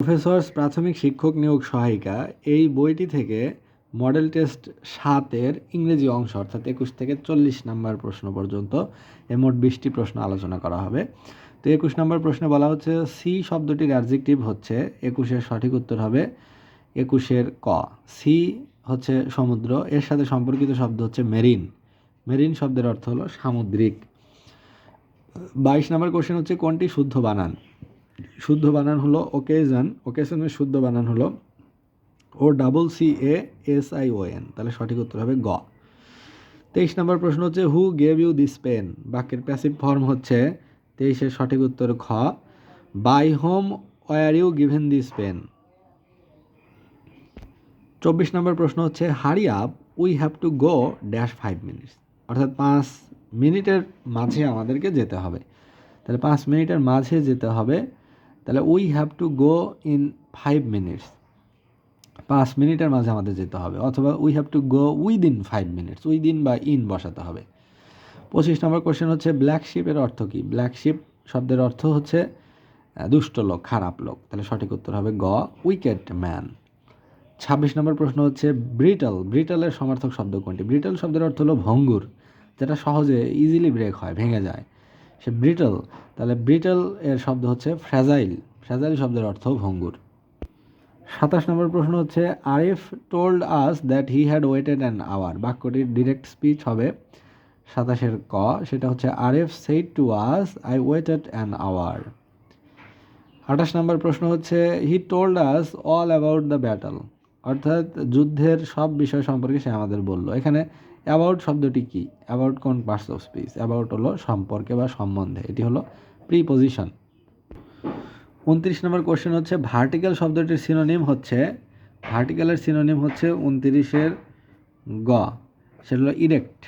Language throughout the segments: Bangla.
প্রফেসর্স প্রাথমিক শিক্ষক নিয়োগ সহায়িকা, এই বইটি থেকে মডেল টেস্ট সাতের ইংরেজি অংশ, অর্থাৎ একুশ থেকে চল্লিশ নাম্বার প্রশ্ন পর্যন্ত এ মোট বিশটি প্রশ্ন আলোচনা করা হবে। তো একুশ নম্বর প্রশ্নে বলা হচ্ছে, সি শব্দটির অ্যাডজেক্টিভ হচ্ছে একুশের সঠিক উত্তর হবে একুশের ক। সি হচ্ছে সমুদ্র, এর সাথে সম্পর্কিত শব্দ হচ্ছে মেরিন। মেরিন শব্দের অর্থ হলো সামুদ্রিক। বাইশ নম্বর কোশ্চেন হচ্ছে, কোনটি শুদ্ধ বানান? শুদ্ধ বানান হলো ওকেজন ওকেশনের শুদ্ধ বানান হলো O double C A S I O N তাহলে সঠিক উত্তর হবে গ। তেইশ নম্বর প্রশ্ন হচ্ছে who gave you this pen বাক্যের প্যাসিভ ফর্ম হচ্ছে তেইশের সঠিক উত্তর খ। By whom were you given this pen চব্বিশ নম্বর প্রশ্ন হচ্ছে hurry up we have to go dash five minutes অর্থাৎ পাঁচ মিনিটের মাঝে আমাদেরকে যেতে হবে। তাহলে পাঁচ মিনিটের মাঝে যেতে হবে তাহলে we have to go in five minutes পাঁচ মিনিটের মাঝে আমাদের যেতে হবে, অথবা we have to go within five minutes within বা ইন বসাতে হবে। পঁচিশ নম্বর কোশ্চেন হচ্ছে ব্ল্যাক শিপের অর্থ কী? ব্ল্যাক শিপ শব্দের অর্থ হচ্ছে দুষ্ট লোক, খারাপ লোক। তাহলে সঠিক উত্তর হবে গ উইকেট ম্যান ছাব্বিশ নম্বর প্রশ্ন হচ্ছে ব্রিটল ব্রিটলের সমার্থক শব্দ কোনটি? ব্রিটল শব্দের অর্থ হলো ভঙ্গুর, যেটা সহজে ইজিলি ব্রেক হয়, ভেঙে যায়। সে ব্রিটল তাহলে ব্রিটল এর শব্দ হচ্ছে ফ্র্যাজাইল ফ্র্যাজাইল শব্দের অর্থ ভঙ্গুর। সাতাশ নম্বর প্রশ্ন হচ্ছে, Arif told us that he had waited an hour বাক্যটির ডিরেক্ট স্পিচ হবে সাতাশের ক। সেটা হচ্ছে, Arif said to us I waited an hour আঠাশ নম্বর প্রশ্ন হচ্ছে he told us all about the battle অর্থাৎ যুদ্ধের সব বিষয় সম্পর্কে সে আমাদের বলল। এখানে অ্যাবাউট শব্দটি কি? অ্যাবাউট কোন পার্টস অফ স্পিচ অ্যাবাউট হলো সম্পর্কে বা সম্বন্ধে। এটি হলো প্রিপোজিশন উনত্রিশ নম্বর কোশ্চেন হচ্ছে ভার্টিক্যাল শব্দটির সিনোনিম হচ্ছে ভার্টিক্যালের সিনোনিম হচ্ছে উনত্রিশের গ। সেটা হলো ইরেক্ট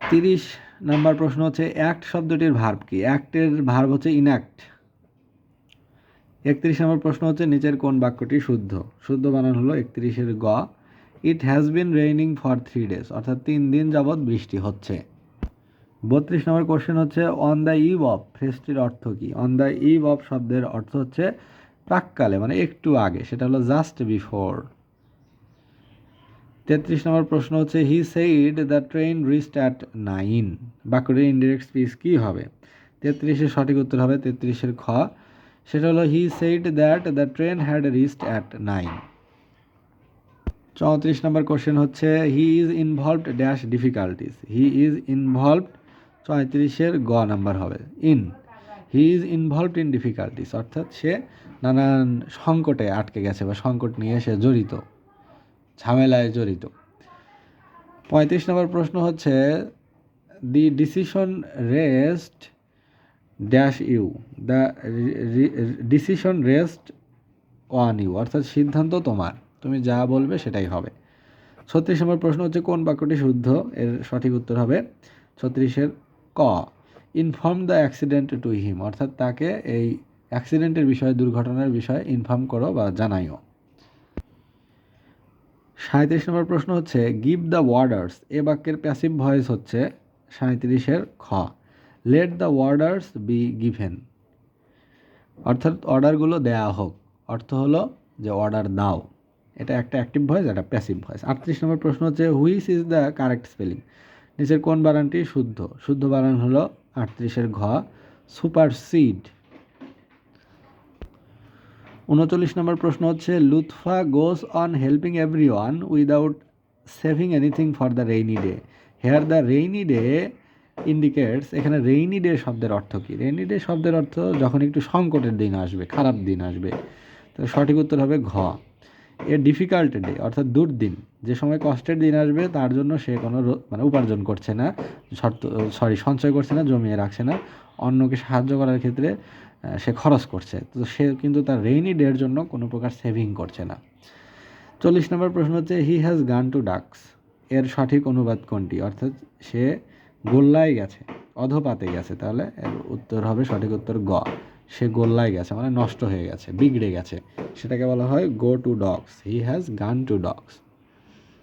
তিরিশ নম্বর প্রশ্ন হচ্ছে অ্যাক্ট শব্দটির ভার্ব কি? অ্যাক্টের ভার্ব হচ্ছে ইনঅ্যাক্ট একত্রিশ নম্বর প্রশ্ন হচ্ছে, নিচের কোন বাক্যটি শুদ্ধ? শুদ্ধ বানান হলো একত্রিশের গ। It has been raining for three days অর্থাৎ তিন দিন যাবৎ বৃষ্টি হচ্ছে। বত্রিশ নম্বর কোশ্চেন হচ্ছে অন দ্য ইভ অফ ফ্রেসটির অর্থ কী? অন দ্য ইভ অফ শব্দের অর্থ হচ্ছে, প্রাককালে মানে একটু আগে, সেটা হলো জাস্ট বিফোর তেত্রিশ নম্বর প্রশ্ন হচ্ছে he said the train rest at nine বাক্যটির ইনডিরেক্ট স্পিচ কী হবে? তেত্রিশের সঠিক উত্তর হবে তেত্রিশের খ। সেটা হলো he said that the train had rest at nine চৌত্রিশ নম্বর কোশ্চেন হচ্ছে he is involved dash difficulties he is involved চৌত্রিশের গ নাম্বার হবে in he is involved in difficulties অর্থাৎ সে নানান সংকটে আটকে গেছে বা সংকট নিয়ে সে জড়িত, ঝামেলায় জড়িত। পঁয়ত্রিশ নম্বর প্রশ্ন হচ্ছে the decision rest dash you the decision rest on you অর্থাৎ সিদ্ধান্ত তোমার। তুমি যা বলবে সেটাই হবে। ছত্রিশ নম্বর প্রশ্ন হচ্ছে, কোন বাক্যটি শুদ্ধ? এর সঠিক উত্তর হবে ছত্রিশের ক। Inform the accident to him অর্থাৎ তাকে এই অ্যাক্সিডেন্টের বিষয়ে, দুর্ঘটনার বিষয়ে ইনফর্ম করো বা জানাইও। সাঁত্রিশ নম্বর প্রশ্ন হচ্ছে গিভ দ্য ওয়ার্ডার্স এ বাক্যের প্যাসিভ ভয়েস হচ্ছে সাঁত্রিশের খ। Let the orders be given অর্থাৎ অর্ডারগুলো দেয়া হোক। অর্থ হলো যে অর্ডার দাও। এটা একটা অ্যাক্টিভ ভয়েস একটা প্যাসিভ ভয়েস। আটত্রিশ নম্বর প্রশ্ন হচ্ছে which is the correct spelling নিচের কোন বানানটি শুদ্ধ? শুদ্ধ বানান হলো আটত্রিশের ঘ সুপার সিড উনচল্লিশ নম্বর প্রশ্ন হচ্ছে, Lutfa goes on helping every one without saving anything for the rainy day. Here the rainy day indicates এখানে রেইনি ডে শব্দের অর্থ কী? রেইনি ডে শব্দের অর্থ যখন একটু সংকটের দিন আসবে, খারাপ দিন আসবে। তো সঠিক উত্তর হবে ঘ। এ ডিফিকাল্ট ডে অর্থাৎ দুর্দিন। যে সময় কষ্টের দিন আসবে, তার জন্য সে কোনো মানে উপার্জন করছে না, শর্ত সরি সঞ্চয় করছে না, জমিয়ে রাখছে না। অন্যকে সাহায্য করার ক্ষেত্রে সে খরচ করছে। তো সে কিন্তু তার রেইনি ডের জন্য কোনো প্রকার সেভিং করছে না। চল্লিশ নম্বর প্রশ্ন হচ্ছে he has gone to ducks এর সঠিক অনুবাদ কোনটি? অর্থাৎ সে গোল্লায় গেছে, অধপাতে গেছে, তাহলে উত্তর হবে সঠিক উত্তর গ। সে গোল্লায় গেছে মানে নষ্ট হয়ে গেছে, বিগড়ে গেছে। সেটাকে বলা হয় go to dogs he has gone to dogs